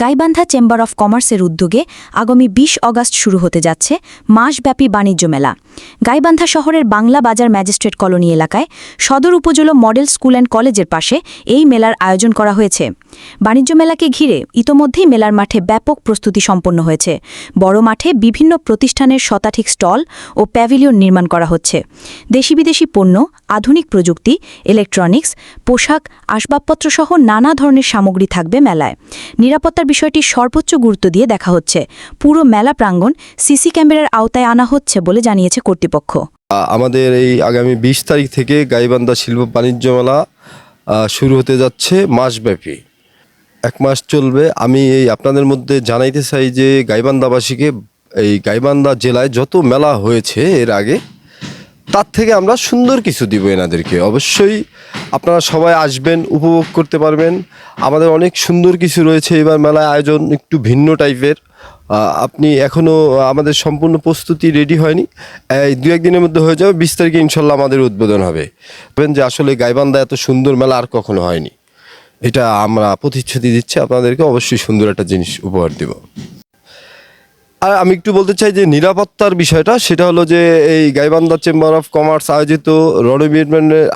Gaibandha chamber of কমার্সের উদ্যোগে আগামী বিশ অগাস্ট শুরু হতে যাচ্ছে মাসব্যাপী বাণিজ্য মেলা। গাইবান্ধা শহরের বাংলা বাজার ম্যাজিস্ট্রেট কলোনি এলাকায় সদর উপজেলা মডেল স্কুল অ্যান্ড কলেজের পাশে এই মেলার আয়োজন করা হয়েছে। বাণিজ্য মেলাকে ঘিরে ইতোমধ্যেই মেলার মাঠে ব্যাপক প্রস্তুতি সম্পন্ন হয়েছে। বড় মাঠে বিভিন্ন প্রতিষ্ঠানের শতাধিক স্টল ও প্যাভিলিয়ন নির্মাণ করা হচ্ছে। দেশি বিদেশি পণ্য, আধুনিক প্রযুক্তি, ইলেকট্রনিক্স, পোশাক আসবাবপত্রসহ নানা ধরনের সামগ্রী থাকবে মেলায়। নিরাপত্তার বিষয়টি সর্বোচ্চ গুরুত্ব দিয়ে দেখা হচ্ছে। পুরো মেলা প্রাঙ্গণ সিসি ক্যামেরার আওতায় আনা হচ্ছে বলে জানিয়েছে কর্তৃপক্ষ। আমাদের এই আগামী বিশ তারিখ থেকে গাইবান্ধা শিল্প বাণিজ্য মেলা শুরু হতে যাচ্ছে মাসব্যাপী। এক মাস চলবে। আমি এই আপনাদের মধ্যে জানাইতে চাই যে গাইবান্ধাবাসীকে এই গাইবান্ধা জেলায় যত মেলা হয়েছে এর আগে তার থেকে আমরা সুন্দর কিছু দিব এনাদেরকে। অবশ্যই আপনারা সবাই আসবেন, উপভোগ করতে পারবেন। আমাদের অনেক সুন্দর কিছু রয়েছে এবার মেলায় আয়োজন একটু ভিন্ন টাইপের। আপনি এখনও আমাদের সম্পূর্ণ প্রস্তুতি রেডি হয়নি। দু একদিনের মধ্যে হয়ে যাবে, বিশ তারিখে ইনশাল্লাহ আমাদের উদ্বোধন হবে। যে আসলে গাইবান্ধা এত সুন্দর মেলা আর কখনো হয়নি। এটা আমরা প্রতিশ্রুতি দিচ্ছি, আপনাদেরকে অবশ্যই সুন্দর একটা জিনিস উপহার দেব। আর আমি একটু বলতে চাই যে নিরাপত্তার বিষয়টা, সেটা হলো যে এই গাইবান্ধা চেম্বার অফ কমার্স আয়োজিত রণবিটম্যানের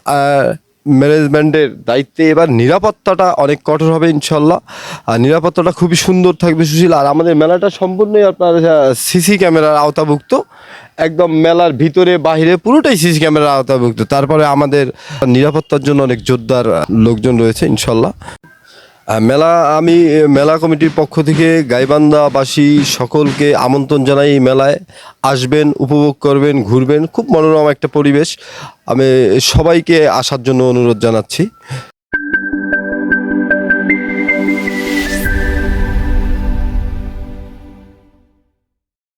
ম্যানেজমেন্টের দায়িত্বে এবার নিরাপত্তাটা অনেক কঠোর হবে ইনশাল্লাহ। আর নিরাপত্তাটা খুবই সুন্দর থাকবে সুশীল। আর আমাদের মেলাটা সম্পূর্ণই আপনার সিসি ক্যামেরার আওতাভুক্ত। একদম মেলার ভিতরে বাইরে পুরোটাই সিসি ক্যামেরার আওতাভুক্ত। তারপরে আমাদের নিরাপত্তার জন্য অনেক জোরদার লোকজন রয়েছে ইনশাল্লাহ। মেলা, আমি মেলা কমিটির পক্ষ থেকে গাইবান্ধাবাসী সকলকে আমন্ত্রণ জানাই মেলায়। আসবেন, উপভোগ করবেন, ঘুরবেন, খুব মনোরম একটা পরিবেশ। আমি সবাইকে আসার জন্য অনুরোধ জানাচ্ছি।